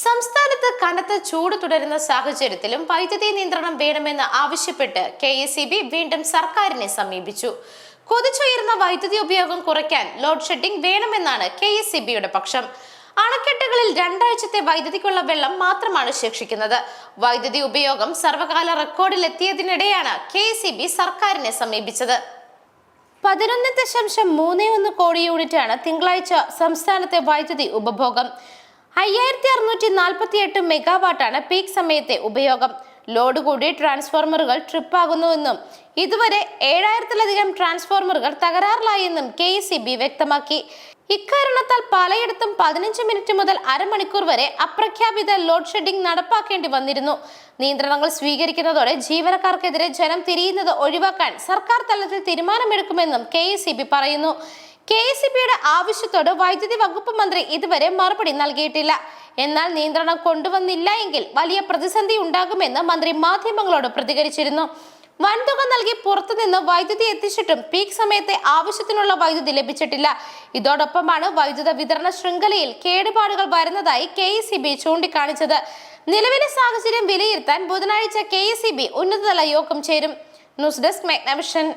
സംസ്ഥാനത്ത് കനത്ത ചൂട് തുടരുന്ന സാഹചര്യത്തിലും വൈദ്യുതി നിയന്ത്രണം വേണമെന്ന് ആവശ്യപ്പെട്ട് കെ എസ് സി വീണ്ടും സർക്കാരിനെ സമീപിച്ചു. കൊതിച്ചുയർന്ന വൈദ്യുതി ഉപയോഗം കുറയ്ക്കാൻ ലോഡ് ഷെഡിംഗ് വേണമെന്നാണ് കെ എസ് സി പക്ഷം. അണക്കെട്ടുകളിൽ രണ്ടാഴ്ചത്തെ വൈദ്യുതിക്കുള്ള വെള്ളം മാത്രമാണ് ശേഷിക്കുന്നത്. വൈദ്യുതി ഉപയോഗം സർവകാല റെക്കോർഡിലെത്തിയതിനിടെയാണ് കെ എസ് ഇ ബി സർക്കാരിനെ സമീപിച്ചത്. പതിനൊന്ന് ദശാംശം മൂന്ന് ഒന്ന് കോടി യൂണിറ്റാണ് തിങ്കളാഴ്ച സംസ്ഥാനത്തെ വൈദ്യുതി ഉപഭോഗം. അയ്യായിരത്തി അറുന്നൂറ്റി നാൽപ്പത്തി എട്ട് മെഗാവാട്ടാണ് പീക്ക് സമയത്തെ ഉപയോഗം. ലോഡ് കൂടി ട്രാൻസ്ഫോർമറുകൾ ട്രിപ്പാകുന്നുവെന്നും ഇതുവരെ ഏഴായിരത്തിലധികം ട്രാൻസ്ഫോർമറുകൾ തകരാറിലായെന്നും കെ എസ് വ്യക്തമാക്കി. ഇക്കാരണത്താൽ പലയിടത്തും പതിനഞ്ച് മിനിറ്റ് മുതൽ അരമണിക്കൂർ വരെ അപ്രഖ്യാപിത ലോഡ് ഷെഡിംഗ് നടപ്പാക്കേണ്ടി വന്നിരുന്നു. നിയന്ത്രണങ്ങൾ സ്വീകരിക്കുന്നതോടെ ജീവനക്കാർക്കെതിരെ ജനം തിരിയുന്നത് ഒഴിവാക്കാൻ സർക്കാർ തലത്തിൽ തീരുമാനമെടുക്കുമെന്നും കെ പറയുന്നു. കെ എസ് ബിയുടെ ആവശ്യത്തോട് വൈദ്യുതി വകുപ്പ് മന്ത്രി ഇതുവരെ മറുപടി നൽകിയിട്ടില്ല. എന്നാൽ നിയന്ത്രണം കൊണ്ടുവന്നില്ല എങ്കിൽ വലിയ പ്രതിസന്ധി ഉണ്ടാകുമെന്ന് മന്ത്രി മാധ്യമങ്ങളോട് പ്രതികരിച്ചിരുന്നു. വൻതുക നൽകി പുറത്തുനിന്ന് വൈദ്യുതി എത്തിച്ചിട്ടും പീക്ക് സമയത്തെ ആവശ്യത്തിനുള്ള വൈദ്യുതി ലഭിച്ചിട്ടില്ല. ഇതോടൊപ്പമാണ് വൈദ്യുത വിതരണ ശൃംഖലയിൽ കേടുപാടുകൾ വരുന്നതായി കെ ചൂണ്ടിക്കാണിച്ചത്. നിലവിലെ സാഹചര്യം വിലയിരുത്താൻ ബുധനാഴ്ച കെ ഉന്നതതല യോഗം ചേരും. News desk മെഗ്നവിഷൻ.